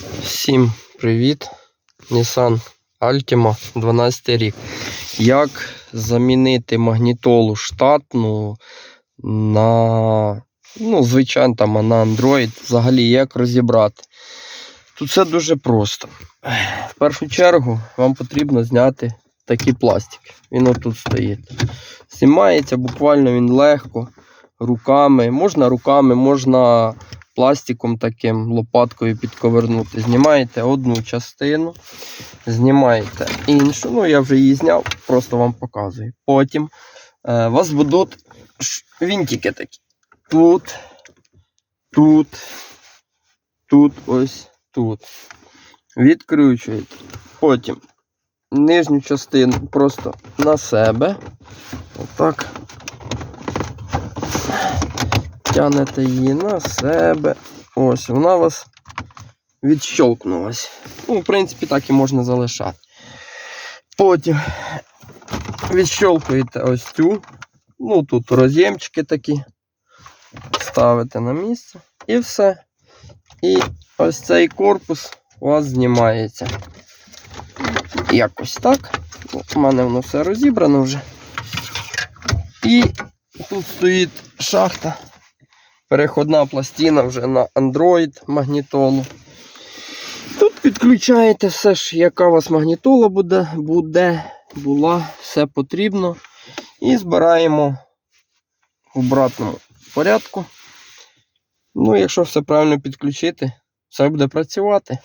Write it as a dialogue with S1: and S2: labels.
S1: Всім привіт! Nissan Altima 12 рік. Як замінити магнітолу штатну на, ну, звичайно, там, на Android, взагалі як розібрати? Тут все дуже просто. В першу чергу вам потрібно зняти такий пластик. Він отут стоїть. Знімається буквально він легко, руками. Можна руками, можна пластиком таким лопаткою підковернути. Знімаєте одну частину, знімаєте іншу. Ну, я вже її зняв, просто вам показую. Потім е, у вас будуть вінтики такі. Тут, тут, тут, ось тут. Відкручуєте. Потім нижню частину просто на себе. Отак. Тянете її на себе. Ось, вона у вас відщолкнулась. Ну, в принципі, так і можна залишати. Потім відщолкуєте ось цю. Ну, тут роз'ємчики такі. Ставите на місце і все. І ось цей корпус у вас знімається. Якось так. Ну, У мене воно все розібрано вже. І тут стоїть шахта. Переходна пластина вже на Android магнітолу. Тут підключаєте все ж, яка у вас магнітола буде, буде, була, все потрібно. І збираємо в обратному порядку. Ну, якщо все правильно підключити, все буде працювати.